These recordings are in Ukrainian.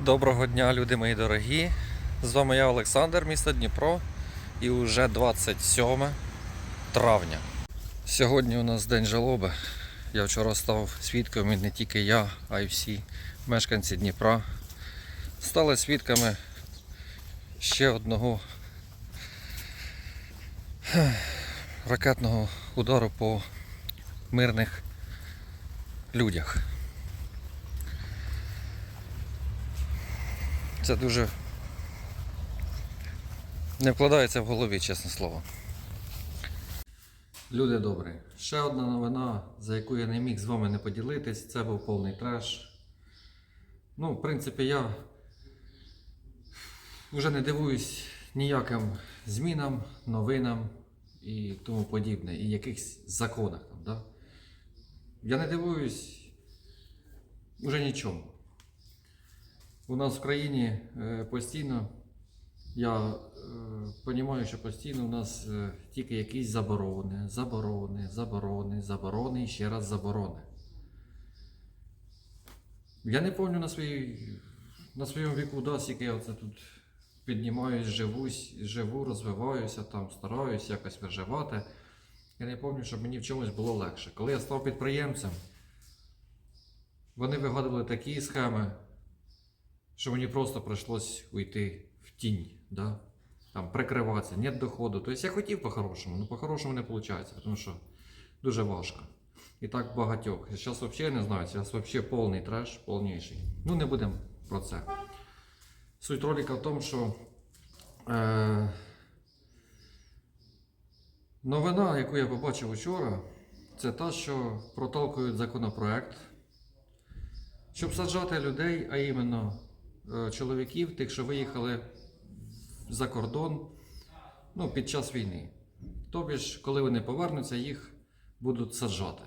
Доброго дня, люди мої дорогі. З вами я Олександр, місто Дніпро. І вже 27 травня. Сьогодні у нас день жалоби. Я вчора став свідком, і не тільки я, а й всі мешканці Дніпра. Стали свідками ще одного ракетного удару по мирних людях. Це дуже не вкладається в голові, чесне слово. Люди добрі. Ще одна новина, за яку я не міг з вами не поділитись, це був повний треш. Ну, в принципі, я вже не дивуюсь ніяким змінам, новинам і тому подібне, і якихось законах там, да? Я не дивуюсь вже нічому. У нас в країні е, постійно, я розумію, що постійно у нас е, тільки якісь заборони, заборони, заборони, заборони і ще раз заборони. Я не пам'ятаю на, своїй, на своєму віку, да, скільки я оце тут піднімаюсь, живусь, живу, розвиваюся, там, стараюсь якось виживати. Я не пам'ятаю, щоб мені в чомусь було легше. Коли я став підприємцем, вони вигадували такі схеми, що мені просто прийшлось уйти в тінь, да? там прикриватися, нет доходу. Тобто я хотів по-хорошому, але по-хорошому не виходить, тому що дуже важко. І так багатьох. Зараз взагалі не знаю, зараз взагалі повний треш, повніший. Ну не будемо про це. Суть ролика в тому, що е, новина, яку я побачив вчора, це та, що проталкують законопроект, щоб саджати людей, а іменно чоловіків, тих, що виїхали за кордон ну, під час війни. Тобі коли вони повернуться, їх будуть саджати.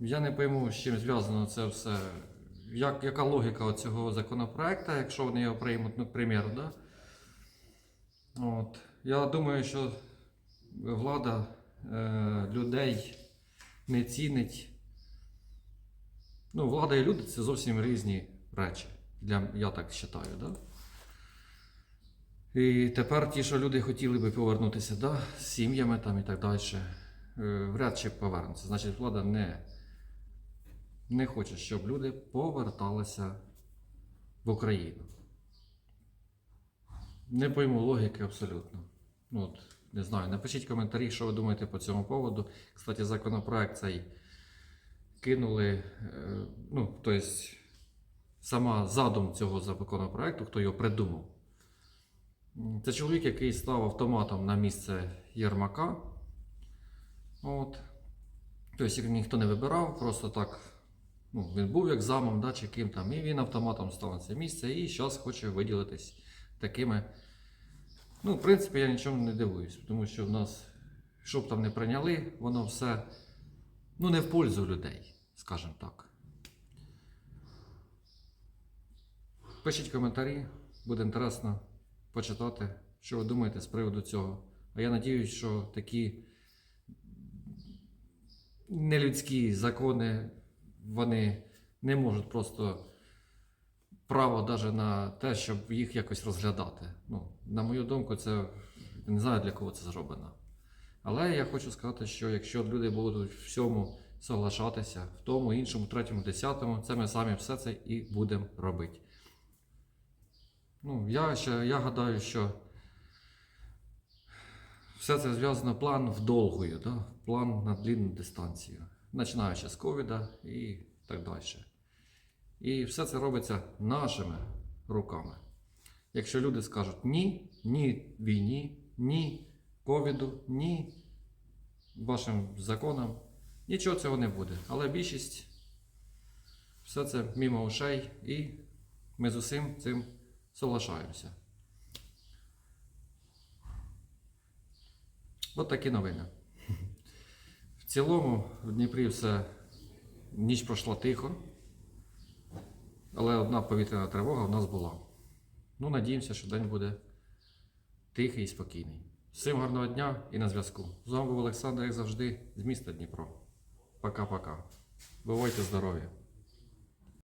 Я не пойму, з чим зв'язано це все. Як, яка логіка цього законопроекту, якщо вони його приймуть, ну, к примеру, да? От. Я думаю, що влада е, людей не цінить. Ну, влада і люди це зовсім різні речі. Для, я так вважаю, да? І тепер ті, що люди хотіли би повернутися да, з сім'ями там і так далі, е, вряд чи повернуться. Значить, влада не, не хоче, щоб люди поверталися в Україну. Не пойму логіки абсолютно. Ну, от, не знаю, напишіть коментарі, що ви думаєте по цьому поводу. Кстати, законопроект цей кинули, е, ну, тобто, сама задум цього законопроекту, хто його придумав. Це чоловік, який став автоматом на місце Єрмака. От. Тобто їх ніхто не вибирав, просто так. Ну, він був як замом, да, чи ким там, і він автоматом став на це місце і зараз хоче виділитись такими. Ну, в принципі, я нічому не дивуюсь, тому що в нас, що б там не прийняли, воно все ну, не в пользу людей, скажімо так. Пишіть коментарі, буде інтересно почитати, що ви думаєте з приводу цього. А я надіюсь, що такі нелюдські закони вони не можуть просто право навіть на те, щоб їх якось розглядати. Ну, на мою думку, це не знаю для кого це зроблено. Але я хочу сказати, що якщо люди будуть в всьому соглашатися, в тому, іншому, третьому, десятому, це ми самі все це і будемо робити. Ну, я, ще, я гадаю, що все це зв'язано план вдовгою, да? план на длинну дистанцію, починаючи з ковіда і так далі. І все це робиться нашими руками. Якщо люди скажуть ні, ні війні, ні ковіду, ні вашим законам, нічого цього не буде. Але більшість все це мимо ушей, і ми з усім цим соглашаємося. От такі новини. В цілому в Дніпрі все ніч пройшла тихо, але одна повітряна тривога в нас була. Ну, надіємося, що день буде тихий і спокійний. Всім гарного дня і на зв'язку. З вами був Олександр, як завжди, з міста Дніпро. Пока-пока. Бувайте здорові!